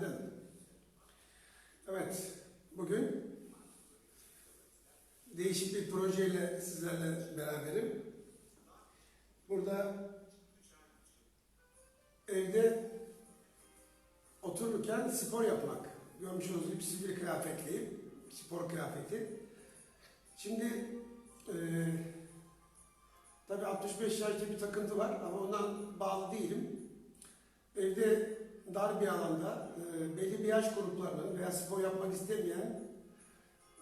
Günaydın. Evet, bugün değişik bir projeyle sizlerle beraberim. Burada evde otururken spor yapmak. Görmüş olduğunuz gibi sivil kıyafetliyim, spor kıyafeti. Şimdi eee tabii 65 yaşta bir takıntı var ama ondan bağlı değilim. Evde dar bir alanda e, belli bir yaş gruplarının veya spor yapmak istemeyen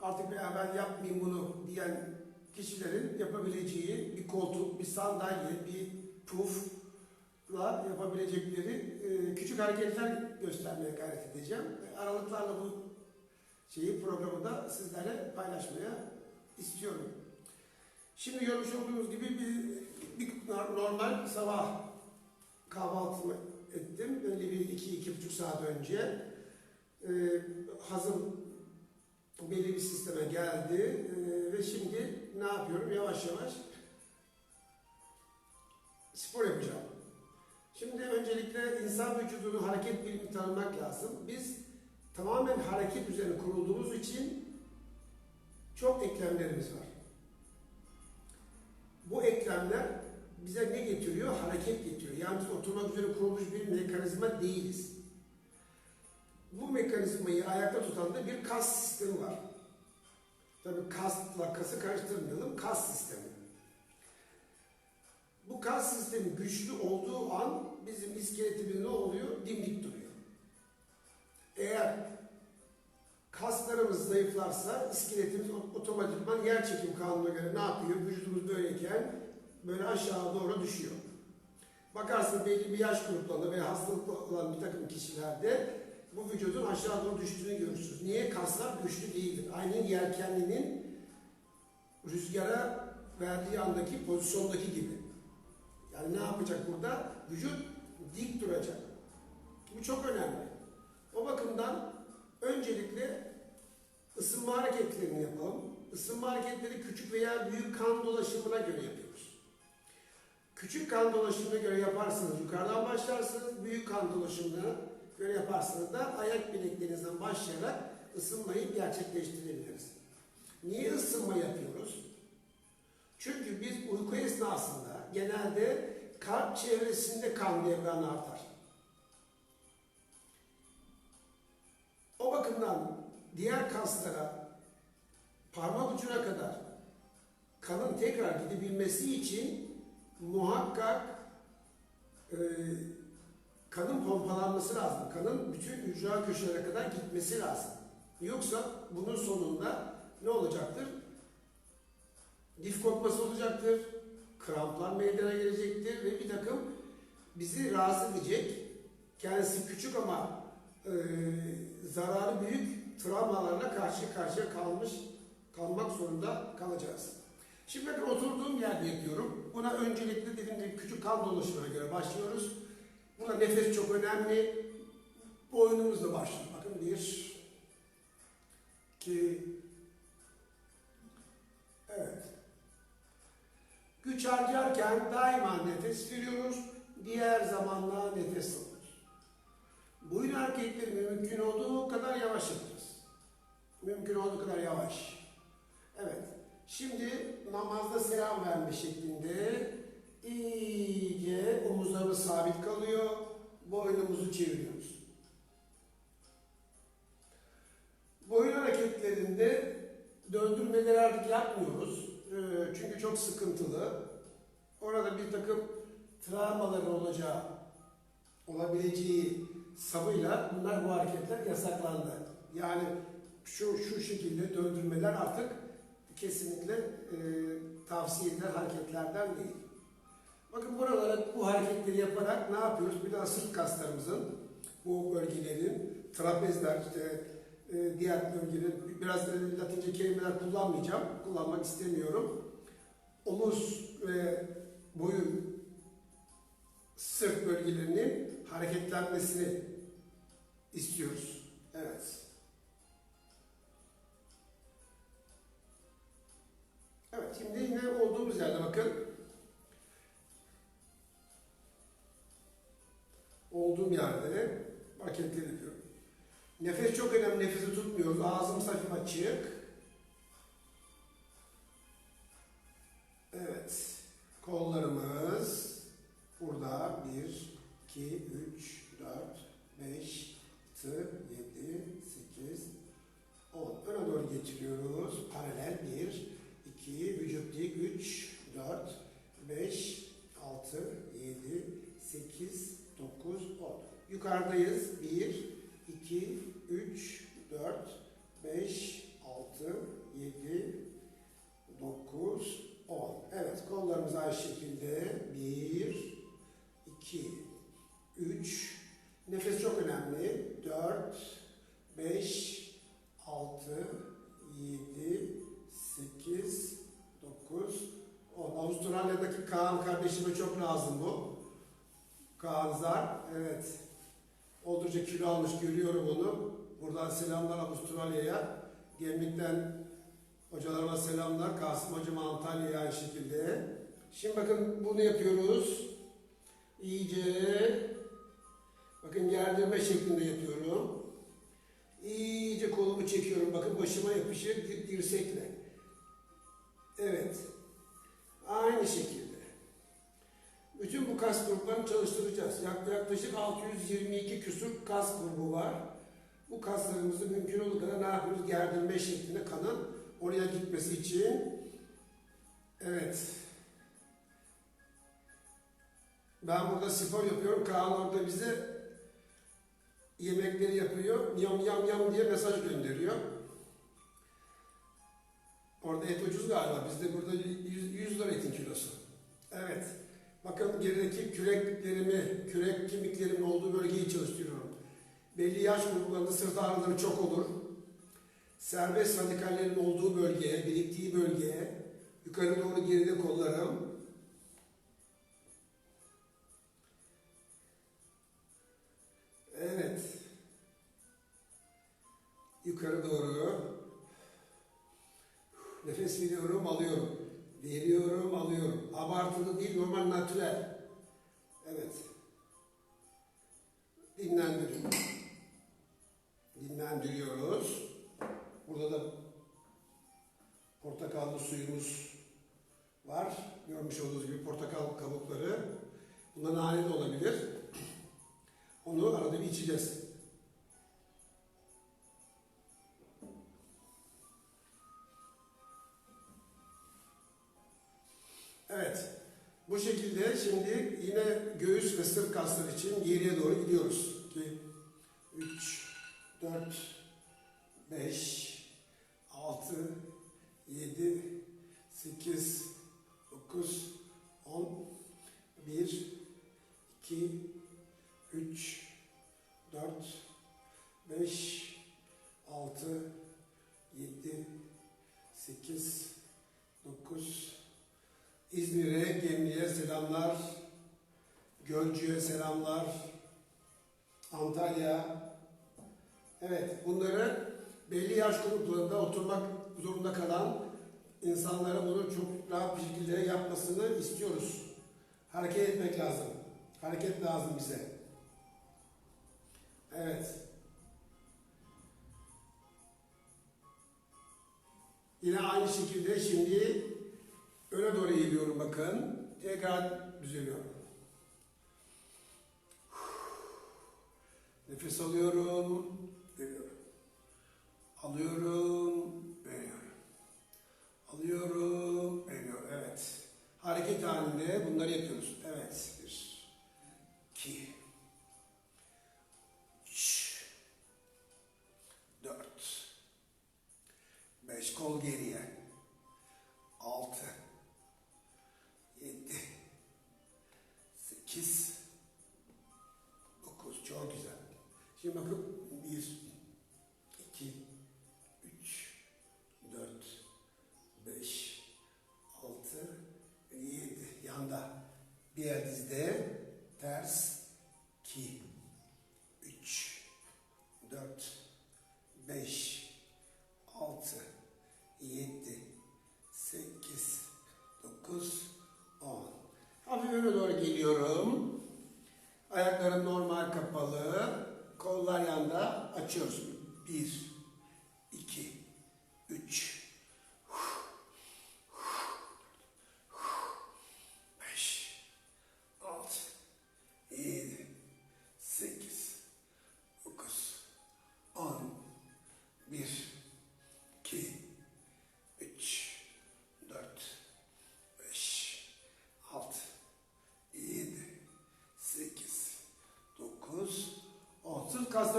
artık ya ben yapmayayım bunu diyen kişilerin yapabileceği bir koltuk, bir sandalye, bir pufla yapabilecekleri e, küçük hareketler göstermeye gayret edeceğim. E, Aralıklarla bu şeyi programı da sizlerle paylaşmaya istiyorum. Şimdi görmüş olduğunuz gibi bir, bir normal sabah kahvaltımı ettim. Belli bir iki, iki buçuk saat önce. Ee, hazır belli bir sisteme geldi. Ee, ve şimdi ne yapıyorum? Yavaş yavaş spor yapacağım. Şimdi öncelikle insan vücudunun hareket bilimini tanımak lazım. Biz tamamen hareket üzerine kurulduğumuz için çok eklemlerimiz var. Bu eklemler bize ne getiriyor? Hareket getiriyor. Yani biz oturmak üzere kurulmuş bir mekanizma değiliz. Bu mekanizmayı ayakta tutan da bir kas sistemi var. Tabii kasla kası karıştırmayalım, kas sistemi. Bu kas sistemi güçlü olduğu an bizim iskeletimiz ne oluyor? Dimdik duruyor. Eğer kaslarımız zayıflarsa iskeletimiz otomatikman yer çekim kanununa göre ne yapıyor? Vücudumuz böyleyken böyle aşağı doğru düşüyor. Bakarsın belli bir yaş gruplarında veya hastalıklı olan bir takım kişilerde bu vücudun aşağı doğru düştüğünü görürsünüz. Niye? Kaslar güçlü değildir. Aynı yelkenlinin rüzgara verdiği andaki pozisyondaki gibi. Yani ne yapacak burada? Vücut dik duracak. Bu çok önemli. O bakımdan öncelikle ısınma hareketlerini yapalım. Isınma hareketleri küçük veya büyük kan dolaşımına göre yapıyoruz. Küçük kan dolaşımına göre yaparsanız yukarıdan başlarsınız, büyük kan dolaşımına göre yaparsanız da ayak bileklerinizden başlayarak ısınmayı gerçekleştirebiliriz. Niye ısınma yapıyoruz? Çünkü biz uyku esnasında genelde kalp çevresinde kan devranı artar. O bakımdan diğer kaslara parmak ucuna kadar kanın tekrar gidebilmesi için muhakkak e, kanın pompalanması lazım. Kanın bütün ücra köşelere kadar gitmesi lazım. Yoksa bunun sonunda ne olacaktır? Dif kopması olacaktır, kramplar meydana gelecektir ve bir takım bizi rahatsız edecek, kendisi küçük ama e, zararı büyük travmalarla karşı karşıya kalmış kalmak zorunda kalacağız. Şimdi bakın oturduğum yerde yapıyorum. Buna öncelikle dediğim gibi küçük kan dolaşımına göre başlıyoruz. Buna nefes çok önemli. Boynumuzla başlıyor. Bakın bir, iki, evet. Güç harcarken daima nefes veriyoruz. Diğer zamanla nefes alıyoruz. Boyun hareketleri mümkün olduğu kadar yavaş yapacağız. Mümkün olduğu kadar yavaş. Evet. Şimdi namazda selam verme şeklinde iyice omuzlarımız sabit kalıyor. Boynumuzu çeviriyoruz. Boyun hareketlerinde döndürmeleri artık yapmıyoruz. Ee, Çünkü çok sıkıntılı. Orada bir takım travmaları olacağı, olabileceği sabıyla bunlar bu hareketler yasaklandı. Yani şu şu şekilde döndürmeler artık kesinlikle e, tavsiye edilen hareketlerden değil. Bakın buralara bu hareketleri yaparak ne yapıyoruz? Bir daha sırt kaslarımızın bu bölgelerin, trapezler, işte, e, diğer bölgeler, biraz e, latince kelimeler kullanmayacağım, kullanmak istemiyorum. Omuz ve boyun, sırt bölgelerinin hareketlenmesini istiyoruz. Evet. Şimdi yine olduğumuz yerde bakın. Olduğum yerde hareketler yapıyorum. Nefes çok önemli. Nefesi tutmuyoruz. Ağzımız hafif açık. Evet. Kollarımız burada 1, 2, 3, 4, 5, 6, 7, 8, 10. Öne doğru getiriyoruz. Paralel 1, 2, vücut dik 3, 4, 5, 6, 7, 8, 9, 10. Yukarıdayız. 1, 2, 3, 4, 5, 6, 7, 9, 10. Evet kollarımız aynı şekilde. 1, 2, 3, nefes çok önemli. 4, 5, 6, 7, 8, 9, 10. Avustralya'daki Kaan kardeşime çok lazım bu. Kaan Zar. Evet. Oldukça kilo almış görüyorum onu. Buradan selamlar Avustralya'ya. Gemlikten hocalarıma selamlar. Kasım hocam Antalya'ya aynı şekilde. Şimdi bakın bunu yapıyoruz. İyice bakın gerdirme şeklinde yapıyorum. İyice kolumu çekiyorum. Bakın başıma yapışık bir dirsekle. Evet. Aynı şekilde. Bütün bu kas gruplarını çalıştıracağız. Yak- Yaklaşık 622 küsur kas grubu var. Bu kaslarımızı mümkün olduğu kadar ne yapıyoruz? Gerdirme şeklinde kanın oraya gitmesi için. Evet. Ben burada spor yapıyorum. Kaan orada bize yemekleri yapıyor. Yam yam yam diye mesaj gönderiyor. Orada et ucuz galiba. Bizde burada 100, 100 lira etin kilosu. Evet. Bakın gerideki küreklerimi, kürek kemiklerimin olduğu bölgeyi çalıştırıyorum. Belli yaş gruplarında sırt ağrıları çok olur. Serbest radikallerin olduğu bölgeye, biriktiği bölgeye, yukarı doğru geride kollarım. Evet. Yukarı doğru. Nefes veriyorum, alıyorum. Veriyorum, alıyorum. Abartılı değil, normal, natürel. Evet. Dinlendiriyorum. Dinlendiriyoruz. Şimdi yine göğüs ve sırt kasları için geriye doğru gidiyoruz. 2, 3, 4, 5, 6, 7, 8, 9, 10, 1, 2, 3, 4, 5, 6, 7, 8, 9, İzmir'e, Gemli'ye selamlar. Gölcü'ye selamlar. Antalya. Evet, bunları belli yaş gruplarında oturmak zorunda kalan insanlara bunu çok rahat bir şekilde yapmasını istiyoruz. Hareket etmek lazım. Hareket lazım bize. Evet. Yine aynı şekilde şimdi öne doğru eğiliyorum bakın. Tekrar düzeliyorum. Nefes alıyorum, veriyorum. Alıyorum,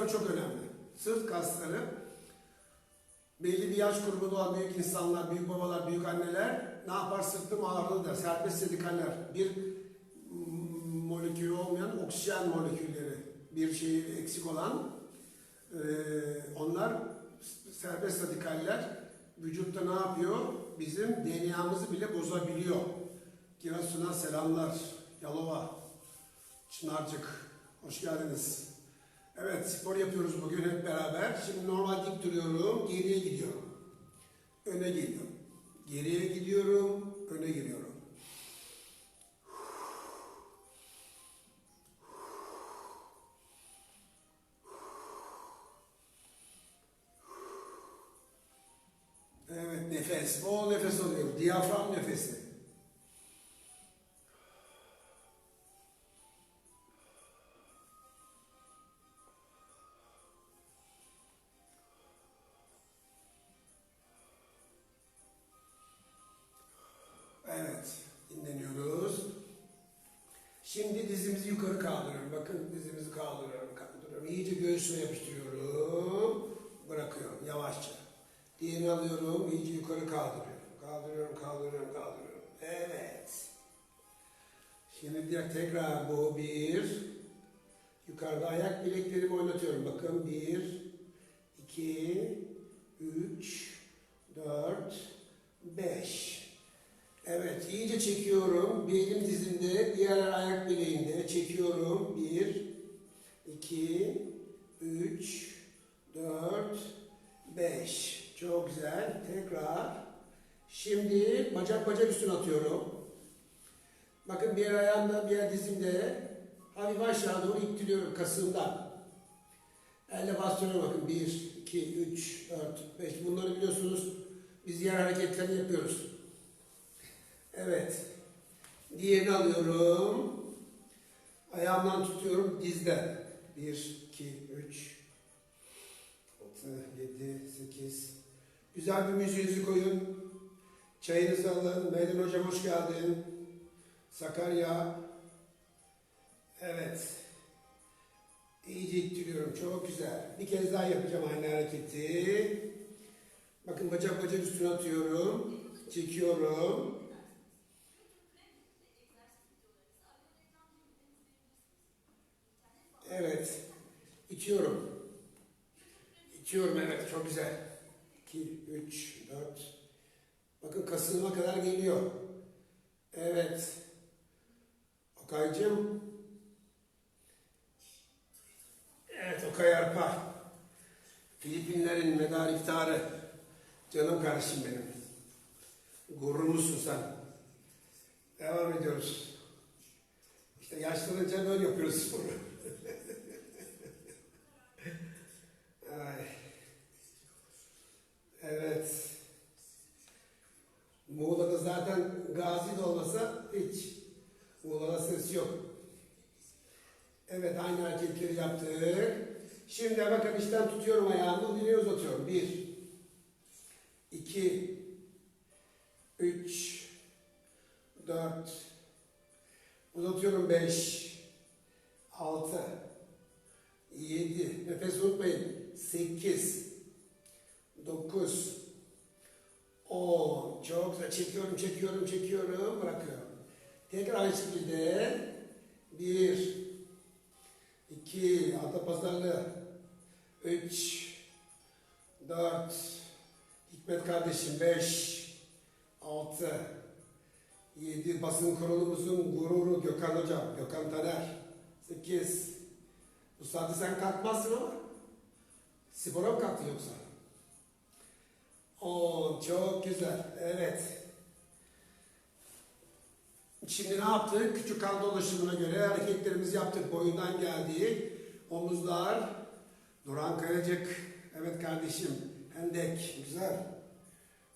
kasları çok önemli. Sırt kasları belli bir yaş grubunda olan büyük insanlar, büyük babalar, büyük anneler ne yapar? Sırtım ağrılı der. Serbest radikaller. Bir molekülü olmayan oksijen molekülleri. Bir şeyi eksik olan eee, onlar serbest radikaller vücutta ne yapıyor? Bizim DNA'mızı bile bozabiliyor. Giresun'a selamlar. Yalova, Çınarcık. Hoş geldiniz. Evet, spor yapıyoruz bugün hep beraber. Şimdi normal dik duruyorum, geriye gidiyorum. Öne geliyorum. Geriye gidiyorum, öne geliyorum. Evet, nefes. Bol nefes alıyor. Diyafram nefesi. Yukarı kaldırıyorum. Bakın dizimizi kaldırıyorum, kaldırıyorum. İyice göğsüme yapıştırıyorum. Bırakıyorum yavaşça. Diğerini alıyorum, iyice yukarı kaldırıyorum. Kaldırıyorum, kaldırıyorum, kaldırıyorum. Evet. Şimdi diğer tekrar bu bir. Yukarıda ayak bileklerimi oynatıyorum. Bakın bir, iki, üç, dört, beş. Evet, iyice çekiyorum. Bir elim dizimde, diğer ayak bileğinde çekiyorum. Bir, iki, üç, dört, beş. Çok güzel. Tekrar. Şimdi bacak bacak üstüne atıyorum. Bakın bir ayağımda, bir dizimde hafif aşağı doğru ittiriyorum kasığımdan. Elle bastırıyorum bakın. Bir, iki, üç, dört, beş. Bunları biliyorsunuz. Biz yer hareketlerini yapıyoruz. Evet. Diğerini alıyorum. Ayağımdan tutuyorum dizden. 1, 2, 3, 6, 7, 8. Güzel bir müziğinizi koyun. Çayınızı alın. Meydan Hocam hoş geldin. Sakarya. Evet. İyice ittiriyorum. Çok güzel. Bir kez daha yapacağım aynı hareketi. Bakın bacak bacak üstüne atıyorum. Çekiyorum. Evet. İçiyorum. İçiyorum evet çok güzel. 2, 3, 4. Bakın kasığıma kadar geliyor. Evet. Okaycığım. Evet Okay Arpa. Filipinlerin medar iftarı. Canım kardeşim benim. Gururumuzsun sen. Devam ediyoruz. İşte yaşlanınca böyle yapıyoruz sporu. Evet. Muğla'da zaten gazi de olmasa hiç. Muğla'da ses yok. Evet aynı hareketleri yaptık. Şimdi bakın işten tutuyorum ayağımı, direği uzatıyorum. Bir, iki, üç, dört, uzatıyorum beş, altı, yedi, nefes unutmayın. Sekiz, dokuz, on. Çok güzel. Çekiyorum, çekiyorum, çekiyorum, bırakıyorum. Tekrar aynı şekilde. Bir, iki, alta pazarlı, üç, dört, Hikmet kardeşim beş, altı, yedi, basın kurulumuzun gururu Gökhan Hocam, Gökhan Taner, sekiz, bu saatte sen kalkmazsın ama. Spora mı kalktın yoksa? On, çok güzel, evet. Şimdi ne yaptık? Küçük kan dolaşımına göre hareketlerimizi yaptık. Boyundan geldik. Omuzlar, Duran Kayacık. Evet kardeşim. Hendek. Güzel.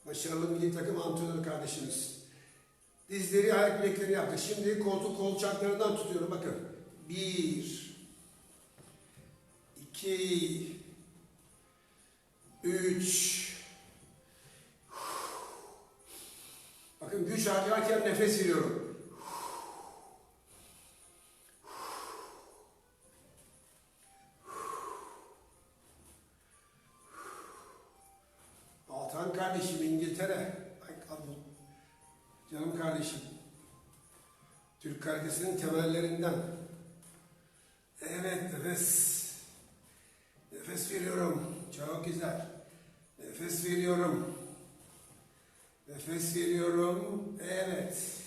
Başarılı milli takım antrenörü kardeşimiz. Dizleri ayak bileklerini yaptık. Şimdi koltuk kolçaklarından tutuyorum. Bakın. Bir. iki, Üç. Bakın güç harcarken nefes veriyorum. Altan kardeşim İngiltere. Ay, Canım kardeşim. Türk karatesinin temellerinden. Evet nefes. Nefes veriyorum. Çok güzel. Nefes veriyorum. Nefes veriyorum. Evet.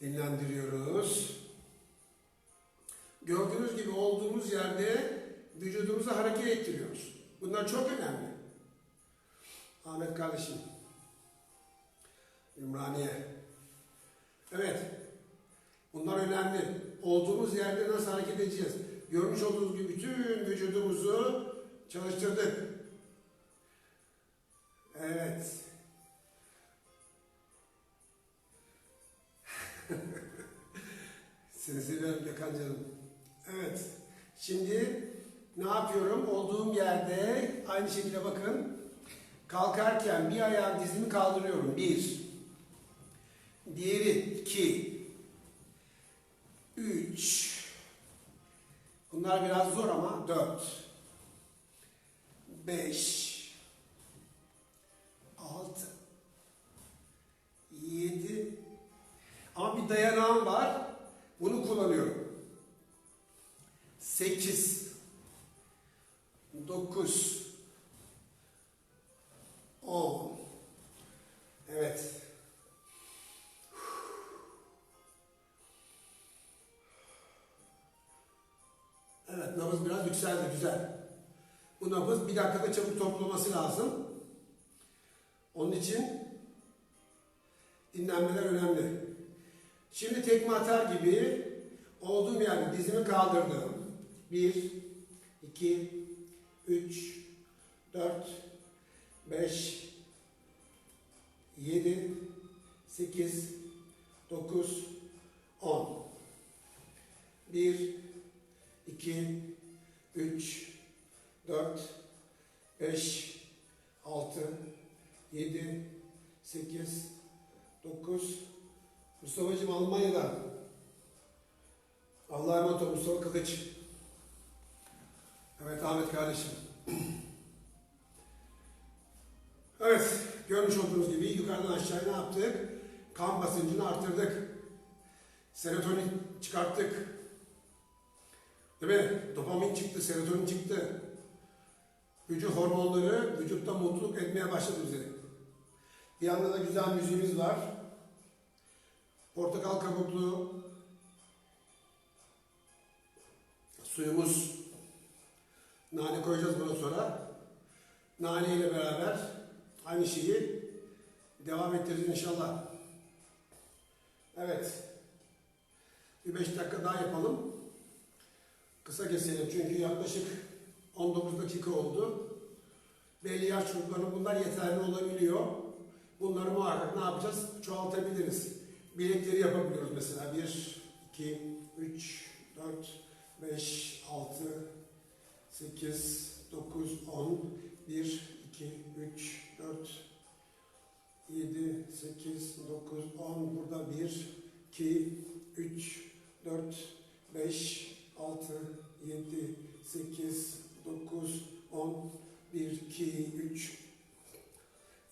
Dinlendiriyoruz. Gördüğünüz gibi olduğumuz yerde vücudumuzu hareket ettiriyoruz. Bunlar çok önemli. Ahmet kardeşim. Ümraniye. Evet. Bunlar önemli. Olduğumuz yerde nasıl hareket edeceğiz? Görmüş olduğunuz gibi bütün vücudumuzu çalıştırdık. Evet. Seviyorum Gökhan canım. Evet. Şimdi ne yapıyorum? Olduğum yerde aynı şekilde bakın. Kalkarken bir ayağım dizimi kaldırıyorum. Bir. Diğeri iki. Üç. Bunlar biraz zor ama dört. Beş. Altı. Yedi. Ama bir dayanağım var. Bunu kullanıyorum. Sekiz. Dokuz. On. Evet. Evet, nabız biraz yükseldi, güzel. Bu nabız bir dakikada çabuk toplaması lazım. Onun için dinlenmeler önemli. Şimdi tekme atar gibi olduğum yerde dizimi kaldırdım. Bir, iki, üç, dört, beş, yedi, sekiz, dokuz, on. Bir, 2, 3, 4, 5, 6, 7, 8, 9. Mustafa'cığım Almanya'da. Allah'a emanet ol Mustafa Kılıç. Evet Ahmet kardeşim. Evet, görmüş olduğunuz gibi yukarıdan aşağıya ne yaptık? Kan basıncını arttırdık. Serotonin çıkarttık. Değil mi? Dopamin çıktı, serotonin çıktı. Vücut hormonları vücutta mutluluk etmeye başladı bize. Bir yanda da güzel müziğimiz var. Portakal kabuklu suyumuz. Nane koyacağız buna sonra. Nane ile beraber aynı şeyi devam ettiririz inşallah. Evet. Bir beş dakika daha yapalım. Kısa keselim çünkü yaklaşık 19 dakika oldu. Belli yaş gruplarına bunlar yeterli olabiliyor. Bunları muhakkak ne yapacağız? Çoğaltabiliriz. Bilekleri yapabiliyoruz mesela. 1, 2, 3, 4, 5, 6, 8, 9, 10, 1, 2, 3, 4, 7, 8, 9, 10. Burada 1, 2, 3, 4, 5, 6, 7, 8, 9, 10, 1, 2, 3,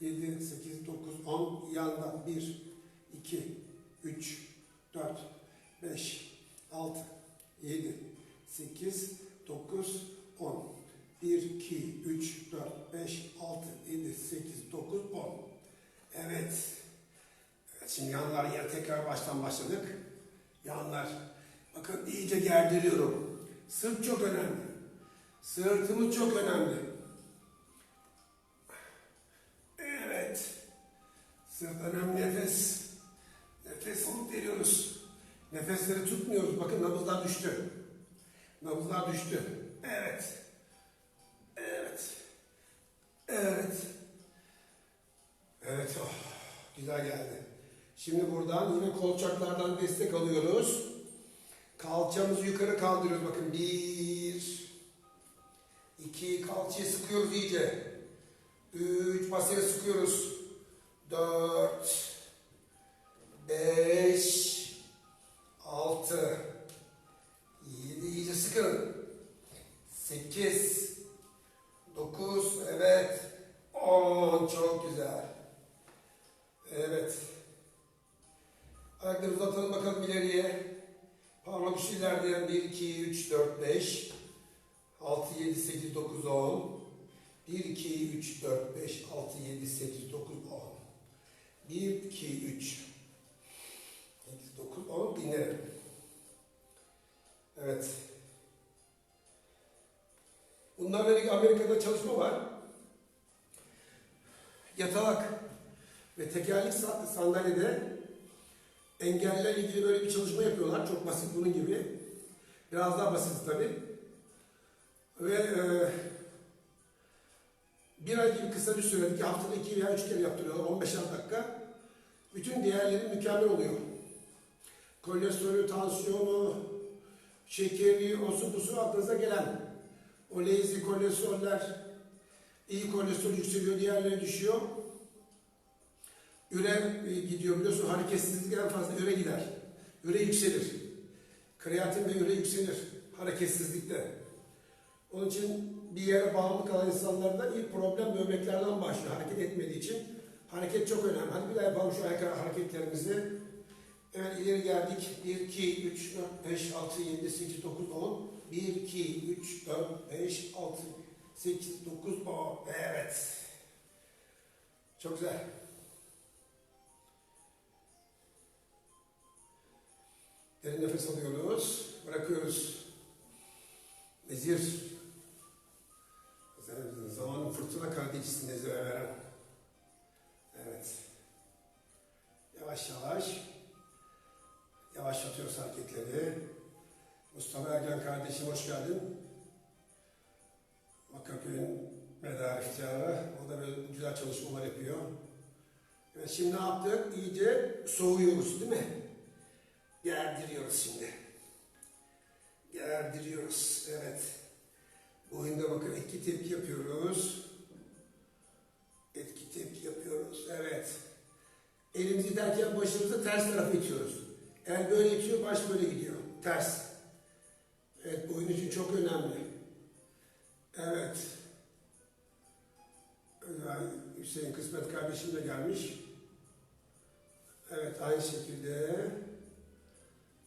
7, 8, 9, 10 yanda 1, 2, 3, 4, 5, 6, 7, 8, 9, 10. 1, 2, 3, 4, 5, 6, 7, 8, 9, 10. Evet. Evet şimdi yanlar yer tekrar baştan başladık. Yanlar. Bakın iyice gerdiriyorum. Sırt çok önemli. Sırtımız çok önemli. Bakın nabızlar düştü. Nabızlar düştü. Evet. Evet. Evet. Evet. Oh, güzel geldi. Şimdi buradan yine kolçaklardan destek alıyoruz. Kalçamızı yukarı kaldırıyoruz. Bakın bir, iki, kalçayı sıkıyoruz iyice. Üç, masaya sıkıyoruz. Dört, beş, altı, yedi, iyice sıkın. Sekiz, dokuz, evet. On, çok güzel. Evet. Ayakları uzatalım bakalım ileriye. Parmak uçlu ilerleyen 1, 2, 3, 4, 5, 6, 7, 8, 9, 10. 1, 2, 3, 4, 5, 6, 7, 8, 9, 10. 1, 2, 3, çalışma var. Yatalak ve tekerlek sa- sandalyede engellerle ilgili böyle bir çalışma yapıyorlar. Çok basit bunun gibi. Biraz daha basit tabii. Ve e, bir ay gibi kısa bir sürede, haftada iki veya üç kere yaptırıyorlar, 15 dakika. Bütün değerleri mükemmel oluyor. Kolesterolü, tansiyonu, şekeri, osu busu aklınıza gelen. O lazy kolesteroller, iyi kolesterol yükseliyor, diğerleri düşüyor. Üre e, gidiyor biliyorsun hareketsizlik en fazla üre gider. Üre yükselir. Kreatin ve üre yükselir hareketsizlikte. Onun için bir yere bağımlı kalan insanlarda ilk problem böbreklerden başlıyor hareket etmediği için. Hareket çok önemli. Hadi bir daha yapalım şu ayak hareketlerimizi. Evet ileri geldik. 1, 2, 3, 4, 5, 6, 7, 8, 9, 10. 1, 2, 3, 4, 5, 6, 8, 9, 10. Evet. Çok güzel. Derin nefes alıyoruz. Bırakıyoruz. Vezir. Zamanın fırtına kardeşisin Nezir'e veren. Evet. Yavaş yavaş. Yavaşlatıyoruz hareketleri. Mustafa Ergen kardeşim hoş geldin. Bakırköy'ün medar ihtiyarı. O da böyle güzel çalışmalar yapıyor. Evet, şimdi ne yaptık? İyice soğuyoruz değil mi? Gerdiriyoruz şimdi. Gerdiriyoruz. Evet. Boyunda bakın etki tepki yapıyoruz. Etki tepki yapıyoruz. Evet. Elimizi iterken başımızı ters tarafa itiyoruz. El böyle itiyor, baş böyle gidiyor. Ters. Evet, boyun için çok önemli. Evet. Hüseyin Kısmet kardeşim de gelmiş. Evet, aynı şekilde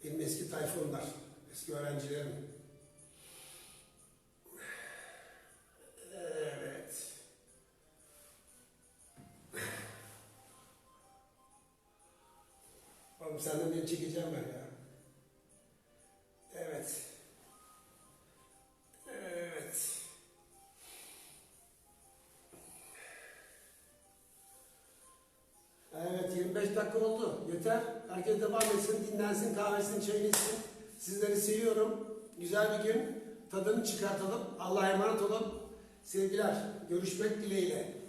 benim eski tayfunlar, eski öğrencilerim. Evet. Oğlum senden beni çekeceğim ben ya. Dakika oldu. Yeter. Herkes devam etsin, dinlensin, kahvesini, çayını içsin. Sizleri seviyorum. Güzel bir gün. Tadını çıkartalım. Allah'a emanet olun. Sevgiler. Görüşmek dileğiyle.